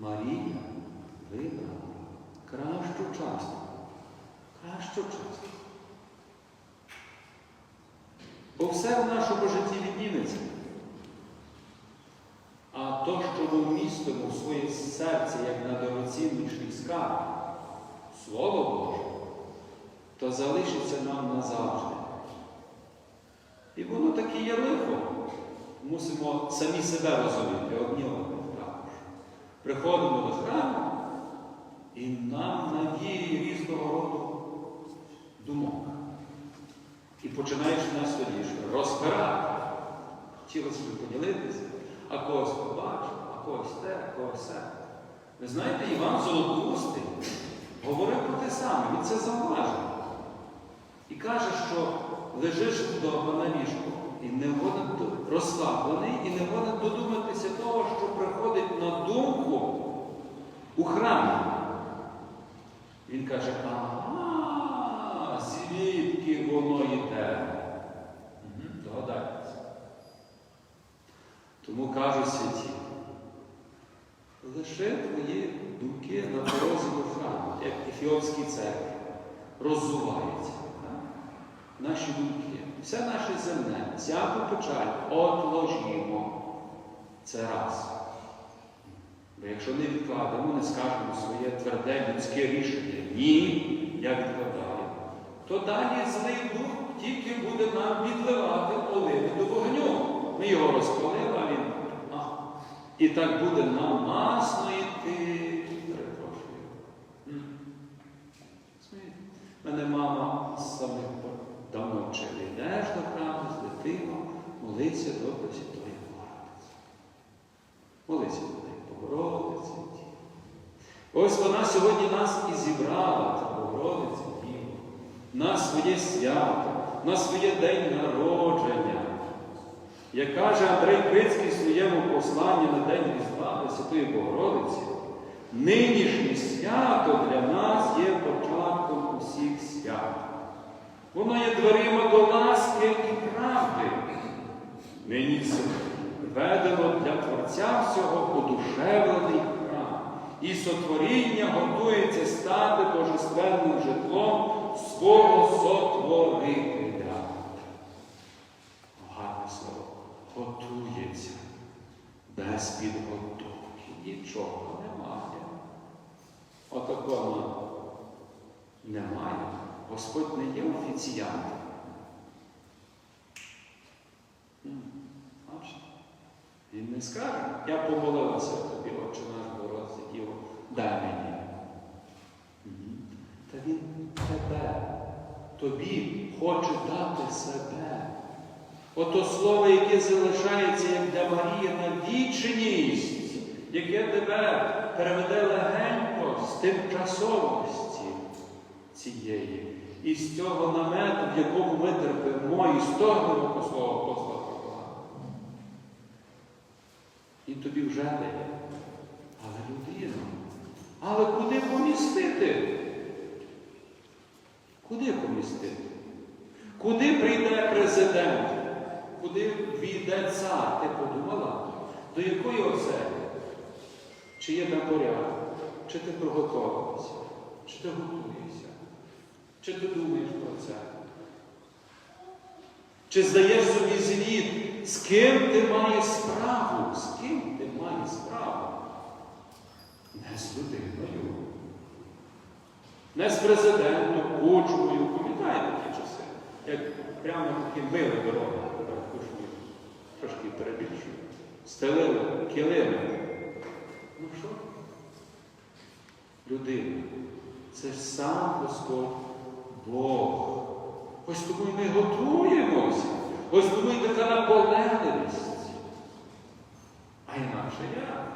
Марія вибрала кращу частку. Кращу частку. Бо все в нашому житті відніметься. А то, що ми вмістимо в своє серце, як на дорогоцінніший скарб, Слово Боже, то залишиться нам назавжди. І воно таке є лихо. Мусимо самі себе розуміти, одні також. Приходимо до храму, і нам навіє різного роду думок. І починаєш тоді розбирати. Хотілося б поділитися, а когось побачив, а когось те, а когось все. Ви знаєте, Іван Золотоустий говорив про те саме, він це зауважив. І каже, що лежиш вдома на ліжку і не годен розслаблений, і не годен додуматися того, що у храмі. Він каже, ага, звідки воно йде? Догадайтеся. Тому кажуть святі, лише твої думки на дорозі до храму, як Ефіопській церкві, роззуваються. Наші думки, все наше земне, всяку печаль отложімо. Це раз. Бо якщо не відкладемо, не скажемо своє тверде людське рішення, ні, я відкладаю, то далі злий дух тільки буде нам відливати оливи до вогню. Ми його розпалили, а він. А. І так буде нам масно йти. Мене мама з пор давно вчила. Йдеш до храму з дитином, молиться до Пресвятої Богородиці. Молиться до Богородиці. Діво. Ось вона сьогодні нас і зібрала, та Богородиця Діво, на своє свято, на своє день народження. Як каже Андрей Крицький в своєму посланні на День Різдва Пресвятої Богородиці, нинішнє свято для нас є початком усіх свят. Воно є дверима до ласки і правди. Нині ведено для Творця всього одушевлений храм, і сотворіння готується стати божественним житлом свого сотворителя. Гарне слово. Готується без підготовки. Нічого немає. Отакого немає. Господь не є офіціантом. Він не скаже, я помолилася тобі, отче наш Богородице Діво, дай мені. Та він тебе, тобі хоче дати себе. Ото слово, яке залишається як для Марії на вічність, яке тебе переведе легенько з тимчасовості цієї. І з цього намету, в якому ми терпимо і стогнемо по слову апостола І тобі вже дає. Але людину. Але куди помістити? Куди помістити? Куди прийде президент? Куди війде цар? Ти подумала? До якої оселі? Чи є на порядок? Чи ти приготувалася? Чи ти готуєшся? Чи ти думаєш про це? Чи здаєш собі звіт, з ким ти маєш справу? З ким ти маєш справу? Не з людиною. Не з президентом, кучмою. Пам'ятаєте ті часи? Як прямо такі мили дороги кучмою. Трошки перебільшую. Стелили килими. Ну що? Людина. Це ж сам Господь Бог. Ось тому ми готуємося. Ось тому і така наполегливість. А інакше як?